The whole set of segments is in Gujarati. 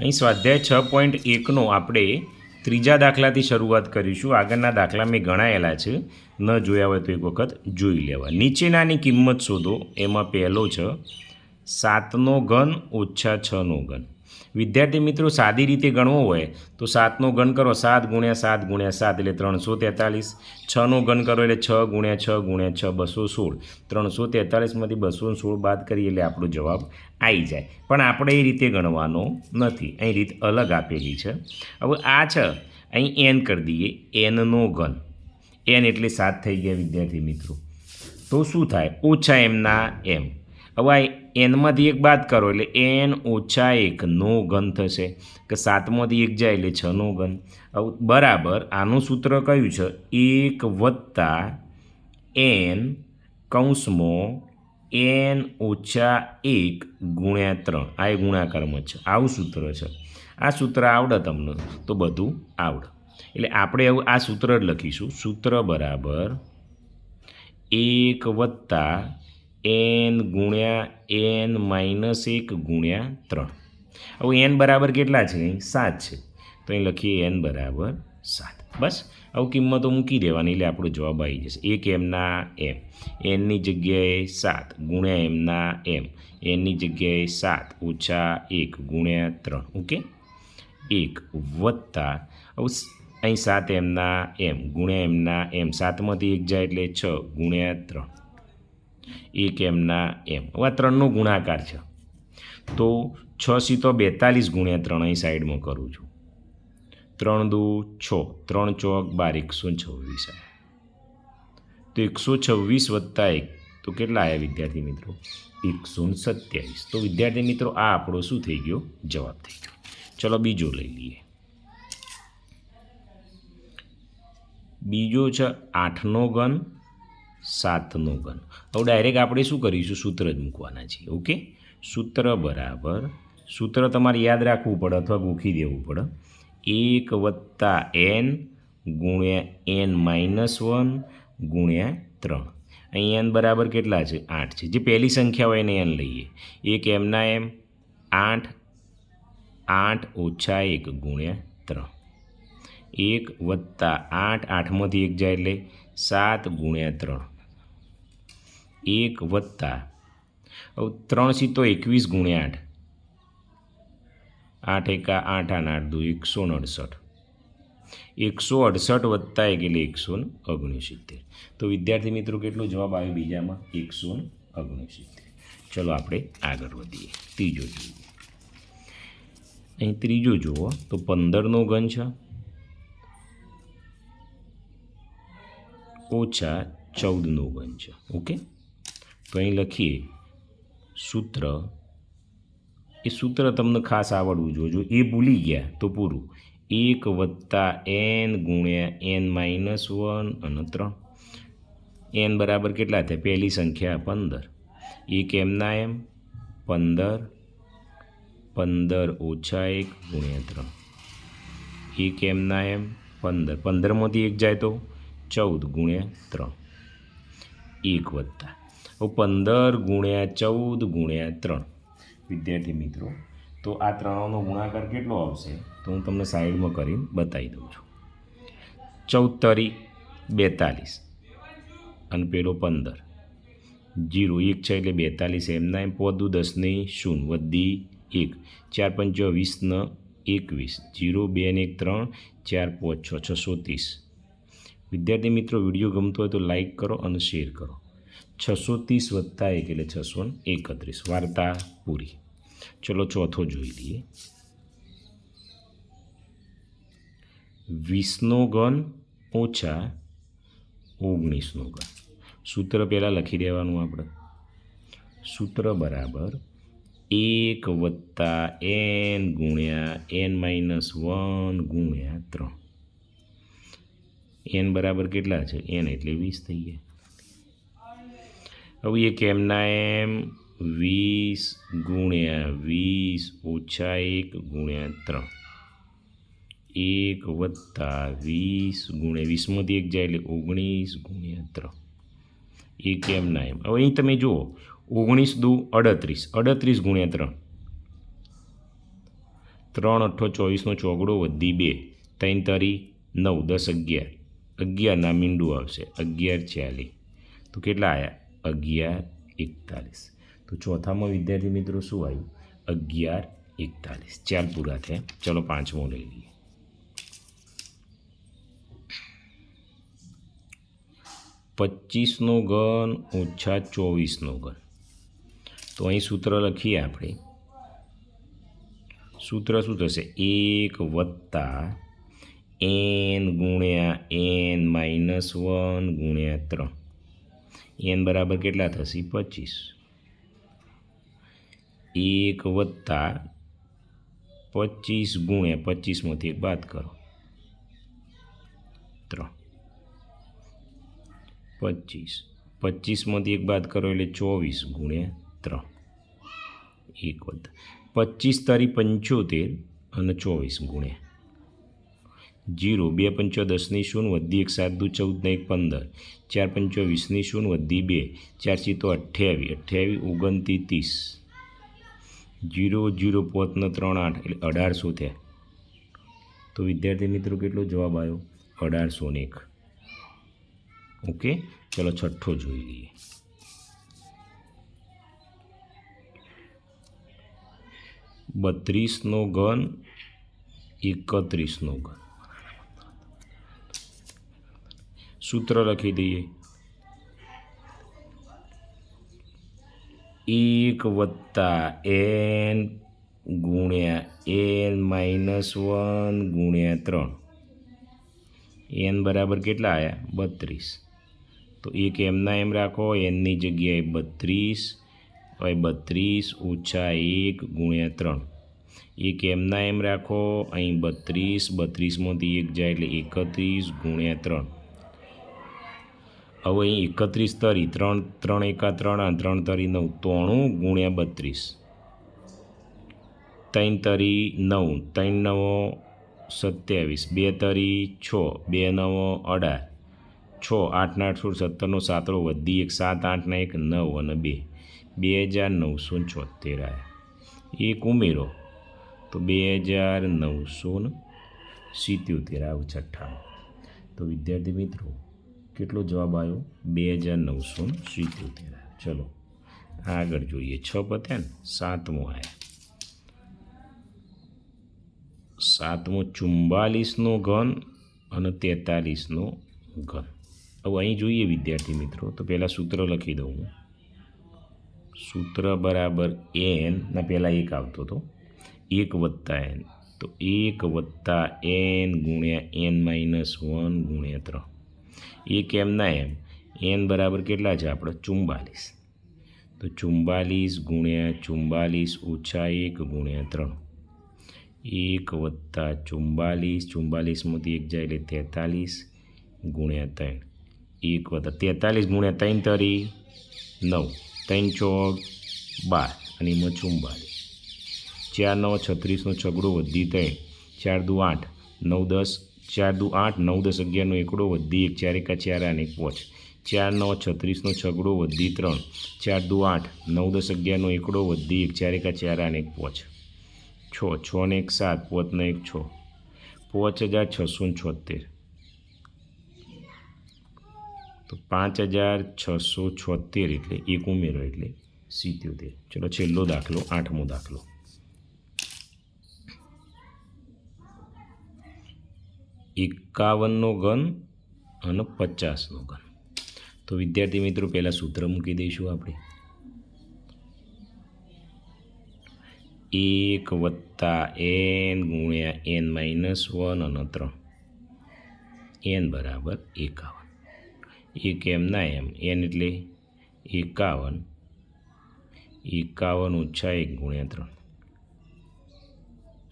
અહીં સ્વાધ્યાય છ પોઈન્ટ એકનો આપણે ત્રીજા દાખલાથી શરૂઆત કરીશું. આગળના દાખલા મેં ગણાયેલા છે. ન જોયા હોય તો એક વખત જોઈ લેવા. નીચેનાની કિંમત શોધો. એમાં પહેલો છે સાતનો ઘન ઓછા છનો ઘન. વિદ્યાર્થી મિત્રો, સાદી રીતે ગણવો હોય તો સાતનો ગણ કરો. સાત ગુણ્યા સાત ગુણ્યા સાત એટલે ત્રણસો તેતાલીસ. છનો ગણ કરો એટલે છ ગુણ્યા છ ગુણ્યા છ બસો સોળ. ત્રણસો તેતાલીસમાંથી બસો સોળ બાદ કરીએ એટલે આપણો જવાબ આવી જાય. પણ આપણે એ રીતે ગણવાનો નથી. અહીં રીત અલગ આપેલી છે. હવે આ છે. અહીં એન કરી દઈએ. એનનો ઘન એન એટલે સાત થઈ ગયા વિદ્યાર્થી મિત્રો. તો શું થાય? ઓછા એમના એમ હવે આ એનમાંથી એક બાદ કરો એટલે એન ઓછા એકનો ઘન થશે. કે સાતમાંથી એક જાય એટલે છનો ઘન. હવે બરાબર, આનું સૂત્ર કયું છે? એક વત્તા એન કૌંસમાં એન ઓછા એક ગુણ્યા ત્રણ. આ એ ગુણાકારમાં છે. આવું સૂત્ર છે. આ સૂત્ર આવડે તમને તો બધું આવડે. એટલે આપણે એવું આ સૂત્ર જ લખીશું. સૂત્ર બરાબર એક વત્તા એન ગુણ્યા એન માઇનસ એક ગુણ્યા ત્રણ. હવે એન બરાબર કેટલા છે? અહીં સાત છે. તો અહીં લખીએ એન બરાબર સાત. બસ. હવે કિંમતો મૂકી દેવાની એટલે આપણો જવાબ આવી જશે. એક એમના એમ. એનની જગ્યાએ સાત ગુણ્યા એમના એમ. એનની જગ્યાએ સાત ઓછા એક ગુણ્યા ત્રણ. ઓકે? એક વત્તા. હવે અહીં સાત એમના એમ ગુણ્યા એમના એમ. સાતમાંથી એક જાય એટલે છ ગુણ્યા ત્રણ. એક એમના એમ. હવે આ ત્રણનો ગુણાકાર છે. તો છ સી તો બેતાલીસ ગુણ્યા ત્રણેય સાઈડમાં કરું છું. ત્રણ દુ છ. ત્રણ ચોક બાર એકસો છવ્વીસ તો એકસો છવ્વીસ વત્તા એક. તો કેટલા આવ્યા વિદ્યાર્થી મિત્રો? એકસો સત્યાવીસ. તો વિદ્યાર્થી મિત્રો, આ આપણો શું થઈ ગયો? જવાબ થઈ ગયો. ચલો બીજો લઈ લઈએ. બીજો છે આઠનો ઘન. સાતનો ઘન હવે ડાયરેક્ટ આપણે શું કરીશું? સૂત્ર જ મૂકવાના છીએ ઓકે સૂત્ર બરાબર. સૂત્ર તમારે યાદ રાખવું પડે અથવા ગોખી દેવું પડે. એક વત્તા એન ગુણ્યા એન માઇનસ વન ગુણ્યા ત્રણ. અહીં એન બરાબર કેટલા છે? આઠ છે. જે પહેલી સંખ્યા હોય એને એન લઈએ. એક એમના એમ આઠ આઠ ઓછા એક ગુણ્યા ત્રણ. એક વત્તા આઠ, આઠમાંથી એક જાય એટલે સાત ગુણ્યા ત્રણ. એક વત્તા. ત્રણ સીતો એકવીસ ગુણ્યા આઠ. આઠ એકા આઠ આઠ આઠ દુ, એકસો અડસઠ. એકસો અડસઠ વત્તા એક એટલે એકસો ને ઓગણસિત્તેર. તો વિદ્યાર્થી મિત્રો કેટલો જવાબ આવ્યો બીજામાં? એકસો ને ઓગણસિત્તેર. ચલો આપણે આગળ વધીએ. ત્રીજો જોઈએ અહીં ત્રીજો જુઓ, તો પંદરનો ઘન છે. ઓછા ચૌદનો ઘન છે. ઓકે? તો અહીં લખીએ, સૂત્ર. એ સૂત્ર તમને ખાસ આવડવું જોઈએ. જો એ ભૂલી ગયા તો પૂરું. એક વત્તા એન ગુણ્યા એન માઇનસ વન અને ત્રણ. એન બરાબર કેટલા થાય? પહેલી સંખ્યા પંદર. એક એમના એમ? પંદર. પંદર ઓછા એક ગુણ્યા ત્રણ. એક એમના એમ? પંદર. પંદરમાંથી એક જાય તો? ચૌદ ગુણ્યા ત્રણ. એક વત્તા. પંદર ગુણ્યા ચૌદ ગુણ્યા ત્રણ. વિદ્યાર્થી મિત્રો, તો આ ત્રણનો ગુણાકાર કેટલો આવશે? તો હું તમને સાઈડમાં કરીને બતાવી દઉં છું. ચૌતરી બેતાલીસ. અને પેલો પંદર. જીરો એક છે એટલે બેતાલીસ એમના એમ પોદું દસની શૂન્ય વધી એક. ચાર પંચો વીસ ન એકવીસ. જીરો બે ને એક ત્રણ. ચાર પાંચ છ, છસો ત્રીસ. વિદ્યાર્થી મિત્રો, વીડિયો ગમતો હોય તો લાઈક કરો અને શેર કરો. છસો ત્રીસ વત્તા એક એટલે છસો એકત્રીસ. વાર્તા પૂરી. ચલો ચોથો જોઈ લઈએ. વીસનો ગણ ઓછા ઓગણીસનો ગણ સૂત્ર પહેલાં લખી દેવાનું આપણે. સૂત્ર બરાબર એક વત્તા એન ગુણ્યા એન માઇનસ વન ગુણ્યા ત્રણ. એન બરાબર કેટલા છે? એન એટલે વીસ થઈ ગયા. હવે એક એમના એમ? વીસ ગુણ્યા વીસ ઓછા એક ગુણ્યા ત્રણ. એક વત્તા વીસ ગુણ્યા વીસમાંથી એક જાય એટલે ઓગણીસ ગુણ્યા ત્રણ. એક એમના એમ? હવે અહીં તમે જુઓ, ઓગણીસ દુ અડત્રીસ. અડત્રીસ ગુણ્યા ત્રણ. ત્રણ અઠ્ઠો ચોવીસનો ચોગડો વધી બે. ત્રણ તરી નવ, દસ અગિયાર. અગિયારના મીંડું આવશે. અગિયાર ચાલીસ તો કેટલા આવ્યા અગિયાર એકતાલીસ. તો ચોથામાં વિદ્યાર્થી મિત્રો શું આવ્યું? અગિયાર એકતાલીસ. ચાર પૂરા થયા. ચલો પાંચમો લઈ લઈએ. પચીસનો ઘન ઓછા ચોવીસનો ઘન. તો અહીં સૂત્ર લખીએ આપણે. સૂત્ર શું થશે? એક વત્તા એન ગુણ્યા એન માઇનસ વન ગુણ્યા ત્રણ. એન બરાબર કેટલા થશે? પચીસ. એક વત્તા પચીસ ગુણ્યા પચીસમાંથી એક બાદ કરો. ત્રણ. પચીસ. પચીસમાંથી એક બાદ કરો એટલે ચોવીસ ગુણ્યા ત્રણ. એક વત્તા. પચીસ તારી પંચોતેર અને ચોવીસ ગુણ્યા. જીરો, બે પંચો દસની શૂન્ય વધી એક સાત દુ ચૌદને એક પંદર. ચાર પંચો વીસની શૂન્ય વધી બે. ચાર ચીતો અઠ્યાવીસ અઠ્યાવીસ ઓગણત્રીસ ત્રીસ. જીરો જીરો પોતનો ત્રણ આઠ, એટલે અઢારસો થયા. તો વિદ્યાર્થી મિત્રો કેટલો જવાબ આવ્યો અઢારસો ને એક. ઓકે, ચલો છઠ્ઠો જોઈ લઈએ. બત્રીસનો ઘન એકત્રીસનો ઘન. સૂત્ર લખી દઈએ. એક વત્તા એન ગુણ્યા એન માઇનસ વન ગુણ્યા ત્રણ. એન બરાબર કેટલા આવ્યા બત્રીસ. તો એક એમના એમ રાખો, એનની જગ્યાએ બત્રીસ, હવે બત્રીસ ઓછા એક ગુણ્યા ત્રણ. એક એમના એમ રાખો, અહીં બત્રીસ, બત્રીસમાંથી એક જાય એટલે એકત્રીસ ગુણ્યા ત્રણ. હવે અહીં એકત્રીસ તરી, ત્રણ ત્રણ એકા ત્રણ આ ત્રણ તરી નવ ત્રણું ગુણ્યા બત્રીસ. ત્રણ તરી નવ, ત્રણ નવો સત્યાવીસ. બે તરી છ, બે નવો અઢાર. છ આઠના આઠ સોળ, સત્તરનો સાતરો વધી એક, સાત આઠના એક, નવ અને બે. બે હજાર નવસો છોતેર આવ્યા એક ઉમેરો, તો બે હજાર નવસો ને સિત્યોતેર આવું છઠ્ઠાણું તો વિદ્યાર્થી મિત્રો કેટલો જવાબ આવ્યો બે હજાર નવસો સિત્યોતેર ચલો, આગળ જોઈએ. છ પત્યા ને સાતમો આવ્યા સાતમો ચુમ્બાલીસનો ઘન અને તેતાલીસનો ઘન. હવે અહીં જોઈએ વિદ્યાર્થી મિત્રો, તો પહેલાં સૂત્ર લખી દઉં હું. સૂત્ર બરાબર એન ના પહેલાં એક આવતો હતો. એક વત્તા એન તો એક વત્તા એન ગુણ્યા એન માઇનસ વન ગુણ્યા ત્રણ. એક એમના એમ? એન બરાબર કેટલા છે આપણે ચુમ્બાલીસ તો ચુમ્બાલીસ ગુણ્યા ચુમ્બાલીસ ઓછા એક ગુણ્યા ત્રણ. એક વત્તા ચુમ્બાલીસ ચુમ્બાલીસમાંથી એક જાય એટલે તેતાલીસ ગુણ્યા ત્રણ. એક વત્તા તેતાલીસ ગુણ્યા ત્રણ તરી નવ. ત્રણ ચોક બાર અને એમાં ચુમ્બાલીસ ચાર નવ છત્રીસનો છગડો વધી ત્રણ. ચાર દુ આઠ. નવ દસ ચાર દુ આઠ નવ દસ અગિયારનો એકડો વધી એક ચાર એકા ચાર અને એક પોચ. ચાર નવ છત્રીસનો છગડો વધી ત્રણ. ચાર દુ આઠ નવ દસ અગિયારનો એકડો વધી એક ચાર એકા ચાર અને એક પોચ. છ છ ને એક સાત પોચને એક છ. પાંચ હજાર છસો ને છોતેર. તો પાંચ હજાર છસો છોતેર એટલે એક ઉમેરો એટલે સિત્યોતેર. ચલો છેલ્લો દાખલો, આઠમો દાખલો. એકાવનનો ઘન અને પચાસનો ઘન. તો વિદ્યાર્થી મિત્રો, પહેલાં સૂત્ર મૂકી દઈશું આપણે. એક વત્તા એન ગુણ્યા એન માઇનસ વન અને ત્રણ. એન બરાબર એકાવન. એક એમ ના એમ. એન એટલે એકાવન. એકાવન ઓછા એક ગુણ્યા ત્રણ.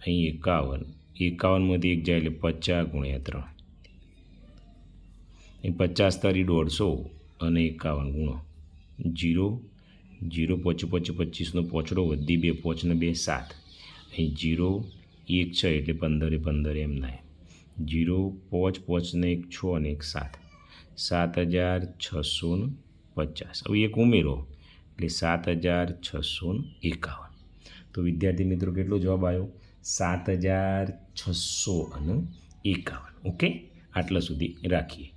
અહીં એકાવન એકાવનમાંથી એક જાય એટલે પચાસ ગુણ્યા ત્રણ. અહીં પચાસ તારી દોઢસો અને એકાવન ગુણો. જીરો જીરો પોચ પોચ પચીસનો પોચડો વધી બે, પોચને બે સાત. અહીં જીરો એક છ એટલે પંદરે પંદર એમ ના જીરો, પોચ, પોચને એક છ અને એક સાત. સાત હજાર છસો ને પચાસ. હવે એક ઉમેરો એટલે સાત હજાર છસો ને એકાવન. તો વિદ્યાર્થી મિત્રો કેટલો જવાબ આવ્યો? સાત હજાર છસો અને એકાવન. ઓકે? આટલા સુધી રાખીએ.